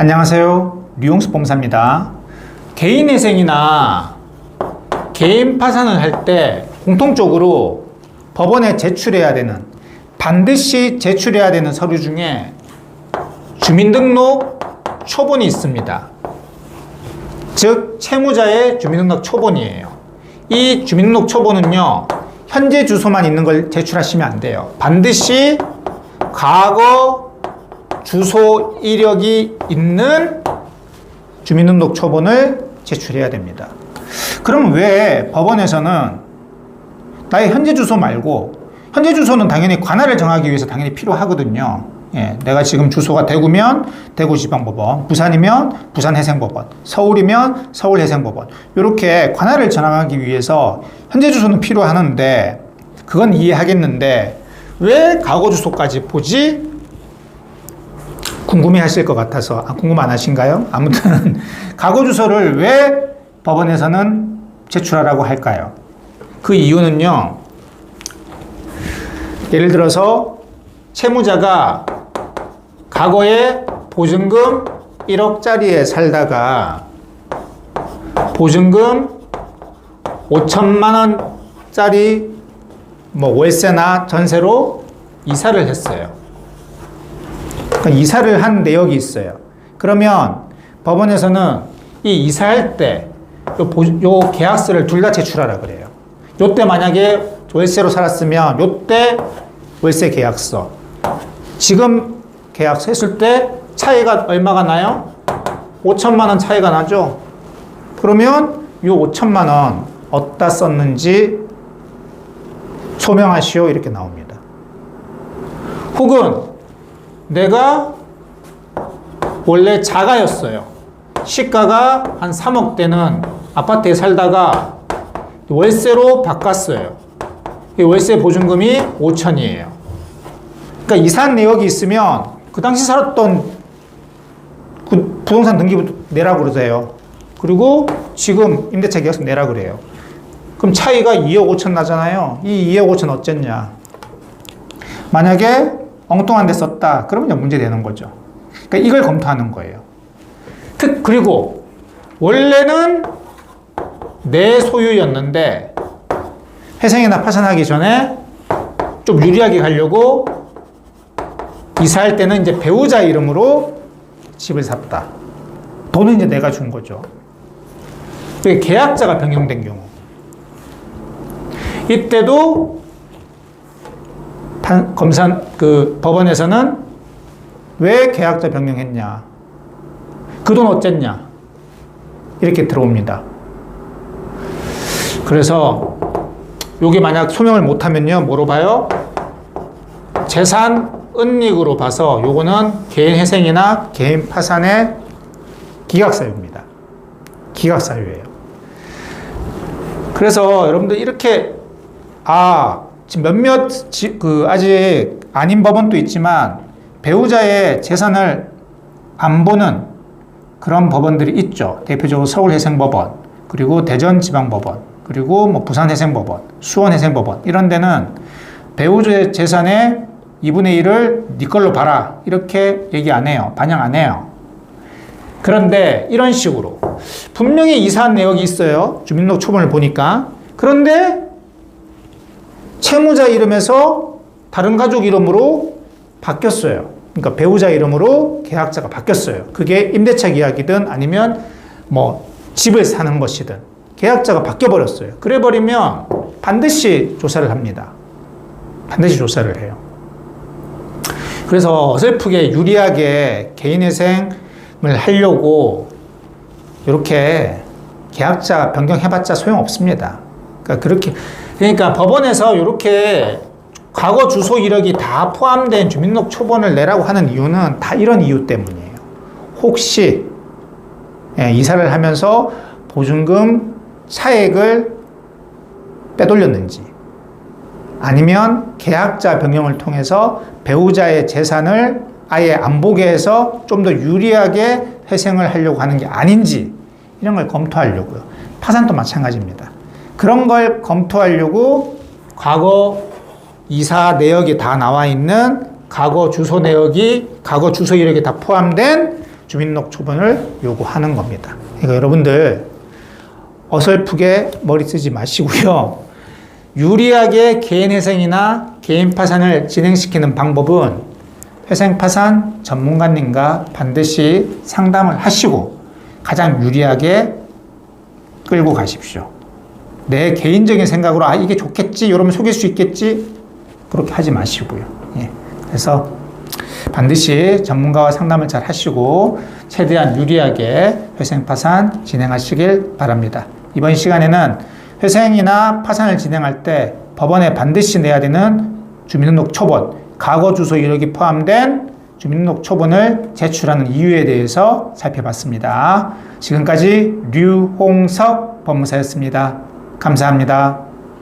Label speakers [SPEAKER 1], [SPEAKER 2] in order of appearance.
[SPEAKER 1] 안녕하세요. 류용수 범사입니다. 개인회생이나 개인 파산을 할 때 공통적으로 법원에 제출해야 되는 반드시 제출해야 되는 서류 중에 주민등록 초본이 있습니다. 즉 채무자의 주민등록 초본이에요. 이 주민등록 초본은요 현재 주소만 있는 걸 제출하시면 안 돼요. 반드시 과거 주소 이력이 있는 주민등록 초본을 제출해야 됩니다. 그럼 왜 법원에서는 나의 현재 주소 말고 현재 주소는 당연히 관할을 정하기 위해서 당연히 필요하거든요. 예, 내가 지금 주소가 대구면 대구지방법원, 부산이면 부산해생법원, 서울이면 서울해생법원 이렇게 관할을 정하기 위해서 현재 주소는 필요하는데 그건 이해하겠는데 왜 과거 주소까지 보지? 궁금해 하실 것 같아서 아, 궁금 안 하신가요? 아무튼 과거 주소를 왜 법원에서는 제출하라고 할까요? 그 이유는요. 예를 들어서 채무자가 과거에 보증금 1억짜리에 살다가 보증금 5천만 원짜리 뭐 월세나 전세로 이사를 했어요. 이사를 한 내역이 있어요. 그러면 법원에서는 이 이사할 때 요, 보- 요 계약서를 둘 다 제출하라 그래요. 요때 만약에 월세로 살았으면 요때 월세 계약서. 지금 계약서 했을 때 차이가 얼마가 나요? 5천만 원 차이가 나죠? 그러면 요 5천만 원 어디다 썼는지 소명하시오 이렇게 나옵니다. 혹은 내가 원래 자가였어요. 시가가 한 3억 되는 아파트에 살다가 월세로 바꿨어요. 이 월세 보증금이 5천이에요. 그러니까 이산 내역이 있으면 그 당시 살았던 그 부동산 등기부터 내라고 그러세요. 그리고 지금 임대차 계약서 내라 그래요. 그럼 차이가 2억 5천 나잖아요. 이 2억 5천 어쨌냐? 만약에 엉뚱한 데 썼다. 그러면 문제 되는 거죠. 그러니까 이걸 검토하는 거예요. 특 그리고 원래는 내 소유였는데 회생이나 파산하기 전에 좀 유리하게 가려고 이사할 때는 이제 배우자 이름으로 집을 샀다. 돈은 이제 내가 준 거죠. 계약자가 변경된 경우. 이때도 판, 검사 그 법원에서는 왜 계약자 변경했냐? 그 돈 어쨌냐? 이렇게 들어옵니다. 그래서 요게 만약 소명을 못하면요, 뭐로 봐요? 재산 은닉으로 봐서 요거는 개인 회생이나 개인 파산의 기각사유입니다. 기각사유예요. 그래서 여러분들 이렇게 아 지금 몇몇 지, 그 아직 아닌 법원도 있지만 배우자의 재산을 안 보는 그런 법원들이 있죠. 대표적으로 서울해생법원 그리고 대전지방법원 그리고 뭐 부산해생법원, 수원해생법원 이런 데는 배우자의 재산의 2분의 1을 네 걸로 봐라 이렇게 얘기 안 해요. 반영 안 해요. 그런데 이런 식으로 분명히 이사한 내역이 있어요. 주민등록 초본을 보니까 그런데 채무자 이름에서 다른 가족 이름으로 바뀌었어요. 그러니까 배우자 이름으로 계약자가 바뀌었어요. 그게 임대차 계약이든 아니면 뭐 집을 사는 것이든 계약자가 바뀌어 버렸어요. 그래 버리면 반드시 조사를 합니다. 반드시 조사를 해요. 그래서 어설프게 유리하게 개인회생을 하려고 이렇게 계약자 변경해봤자 소용없습니다. 그러니까 그렇게 그러니까 법원에서 이렇게 과거 주소 이력이 다 포함된 주민등록 초본을 내라고 하는 이유는 다 이런 이유 때문이에요. 혹시 예, 이사를 하면서 보증금 차액을 빼돌렸는지 아니면 계약자 변경을 통해서 배우자의 재산을 아예 안 보게 해서 좀 더 유리하게 회생을 하려고 하는 게 아닌지 이런 걸 검토하려고요. 파산도 마찬가지입니다. 그런 걸 검토하려고 과거 이사 내역이 다 나와 있는 과거 주소 내역이 과거 주소 이력이 다 포함된 주민등록 초본을 요구하는 겁니다. 그러니까 여러분들 어설프게 머리 쓰지 마시고요. 유리하게 개인 회생이나 개인 파산을 진행시키는 방법은 회생 파산 전문가님과 반드시 상담을 하시고 가장 유리하게 끌고 가십시오. 내 개인적인 생각으로 아 이게 좋겠지, 이러면 속일 수 있겠지 그렇게 하지 마시고요. 예. 그래서 반드시 전문가와 상담을 잘 하시고 최대한 유리하게 회생 파산 진행하시길 바랍니다. 이번 시간에는 회생이나 파산을 진행할 때 법원에 반드시 내야 되는 주민등록 초본, 과거 주소 이력이 포함된 주민등록 초본을 제출하는 이유에 대해서 살펴봤습니다. 지금까지 류홍석 법무사였습니다. 감사합니다.